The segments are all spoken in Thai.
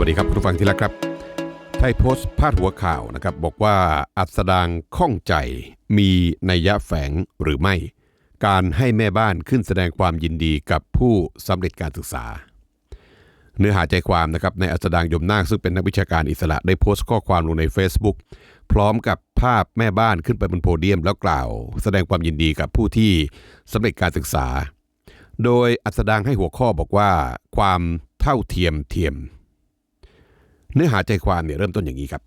วัสดีครับคุณผู้ฟังที่รักครับ ไทยโพสต์พาดหัวข่าวนะครับ บอกว่าอัสดางข้องใจมีนัยยะแฝงหรือไม่ การให้แม่บ้านขึ้นแสดงความยินดีกับผู้สำเร็จการศึกษา เนื้อหาใจความนะครับในอัสดางยมนาคซึ่งเป็นนักวิชาการอิสระได้โพสต์ข้อความลงใน Facebook พร้อมกับภาพแม่บ้านขึ้นไปบนโพเดียมแล้วกล่าว แสดงความยินดีกับผู้ที่สำเร็จการศึกษา โดยอัสดางให้หัวข้อบอกว่า ความเท่าเทียมเทียม เนื้อหาใจความเนี่ยเริ่มต้นอย่างนี้ครับ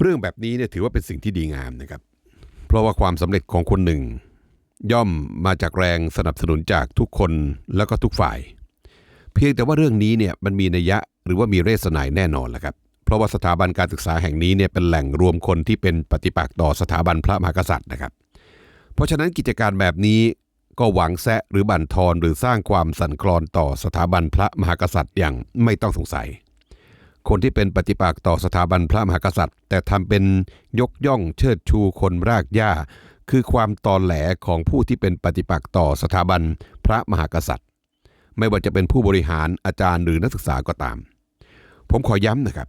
เรื่องแบบนี้เนี่ยถือว่าเป็นสิ่งที่ดีงามนะครับ เพราะว่าความสำเร็จของคนหนึ่ง ย่อมมาจากแรงสนับสนุนจากทุกคนแล้วก็ทุกฝ่าย เพียงแต่ว่าเรื่องนี้เนี่ยมันมีนัยยะหรือว่ามีเรศนายแน่นอนแหละครับเพราะว่าสถาบันการศึกษาแห่งนี้เนี่ยเป็นแหล่งรวมคนที่เป็นปฏิปักษ์ต่อสถาบันพระมหากษัตริย์นะครับ เพราะฉะนั้นกิจการแบบนี้ก็หวังแซะหรือบั่นทอนหรือสร้างความสั่นคลอนต่อสถาบันพระมหากษัตริย์อย่างไม่ต้องสงสัย คนที่เป็นปฏิปักษ์ต่อสถาบันพระมหากษัตริย์ แต่ทำเป็นยกย่องเชิดชูคนรากหญ้า คือความตอแหลของผู้ที่เป็นปฏิปักษ์ต่อสถาบันพระมหากษัตริย์ ไม่ว่าจะเป็นผู้บริหารอาจารย์หรือนักศึกษาก็ตาม ผมขอย้ำนะครับ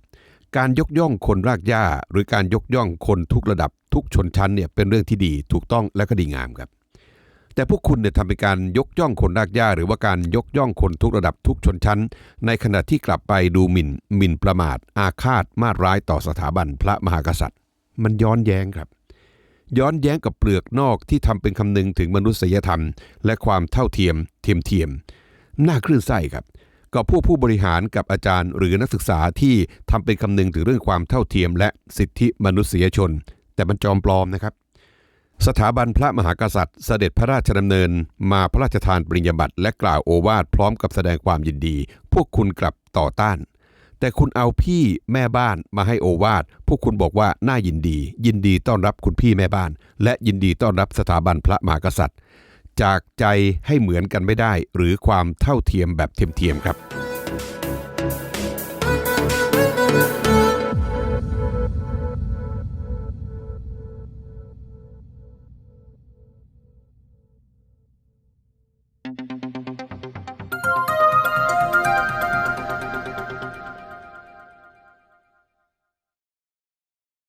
การยกย่องคนรากหญ้า หรือการยกย่องคนทุกระดับทุกชนชั้นเนี่ยเป็นเรื่องที่ดีถูกต้องและก็ดีงามครับ แต่พวกคุณเนี่ยทำเป็นการยกย่องคนรากหญ้า หรือว่าการยกย่องคนทุกระดับทุกชนชั้น ในขณะที่กลับไปดูหมิ่นหมิ่นประมาท อาฆาตมาดร้ายต่อสถาบันพระมหากษัตริย์ มันย้อนแย้งครับ ย้อนแย้งกับเปลือกนอกที่ทำเป็นคำนึงถึงมนุษยธรรม และความเท่าเทียม เทียมเทียมน่าคลื่นไส้ครับกับผู้ผู้บริหารกับอาจารย์หรือนักศึกษาที่ทำเป็นคำนึงถึงเรื่องความเท่าเทียมและสิทธิมนุษยชน แต่มันจอมปลอมนะครับ สถาบันพระมหากษัตริย์ เสด็จพระราชดำเนิน มาพระราชทานปริญญาบัตรและกล่าวโอวาทพร้อมกับแสดงความยินดี พวกคุณกลับต่อต้าน แต่คุณเอาพี่แม่บ้านมาให้โอวาทพวกคุณบอกว่าน่ายินดี ยินดีต้อนรับคุณพี่แม่บ้าน และยินดีต้อนรับสถาบันพระมหากษัตริย์ จากใจให้เหมือนกันไม่ได้ หรือความเท่าเทียมแบบเทียมๆครับ